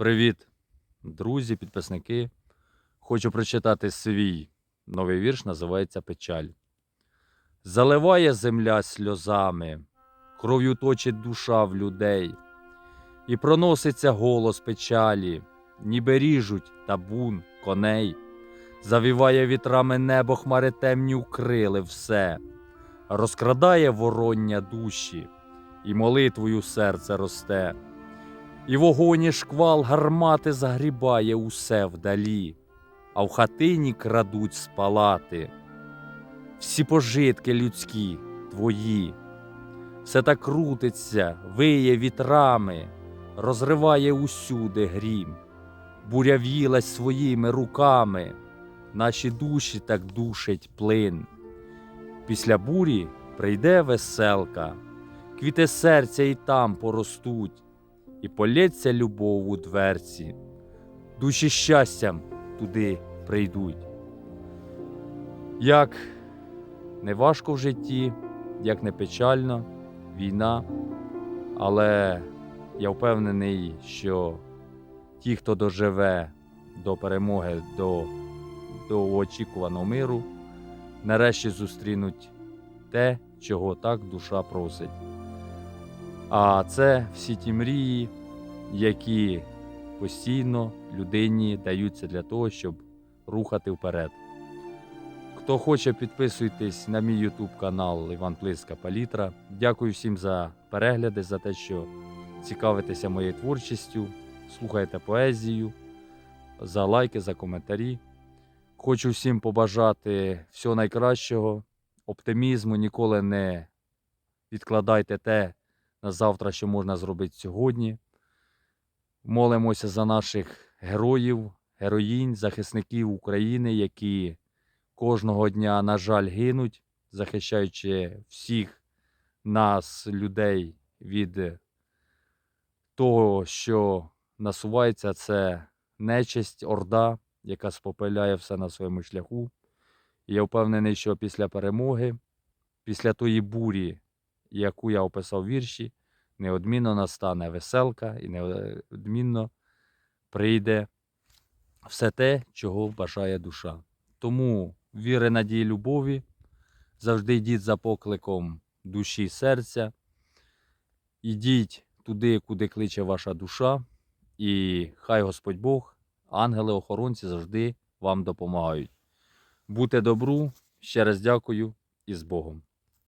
Привіт, друзі, підписники. Хочу прочитати свій новий вірш, називається Печаль. Заливає земля сльозами, кров'ю точить душа в людей, і проноситься голос печалі, ніби ріжуть табун коней, завіває вітрами небо, хмари темні укрили все, розкрадає вороння душі, і молитвою серце росте. І вогонь і шквал гармати загрібає усе вдалі, а в хатині крадуть спалати. Всі пожитки людські твої, все так крутиться, виє вітрами, розриває усюди грім, буря в'їлась своїми руками, наші душі так душить плин. Після бурі прийде веселка, квіти серця і там поростуть і полється любов у дверці. Душі щастям туди прийдуть. Як не важко в житті, як не печально, війна, але я впевнений, що ті, хто доживе до перемоги, до, до очікуваного миру, нарешті зустрінуть те, чого так душа просить. А це всі ті мрії, які постійно людині даються для того, щоб рухати вперед. Хто хоче, підписуйтесь на мій YouTube канал Іван Плиска Палітра. Дякую всім за перегляди, за те, що цікавитеся моєю творчістю, слухаєте поезію, за лайки, за коментарі. Хочу всім побажати всього найкращого, оптимізму, ніколи не відкладайте те на завтра, що можна зробити сьогодні. Молимося за наших героїв, героїнь, захисників України, які кожного дня, на жаль, гинуть, захищаючи всіх нас, людей, від того, що насувається, це нечисть, орда, яка спопиляє все на своєму шляху. Я впевнений, що після перемоги, після тої бурі, яку я описав в вірші, неодмінно настане веселка і неодмінно прийде все те, чого бажає душа. Тому віри, надії, любові, завжди йдіть за покликом душі і серця. Ідіть туди, куди кличе ваша душа, і хай Господь Бог, ангели-охоронці завжди вам допомагають. Будьте добру, ще раз дякую і з Богом.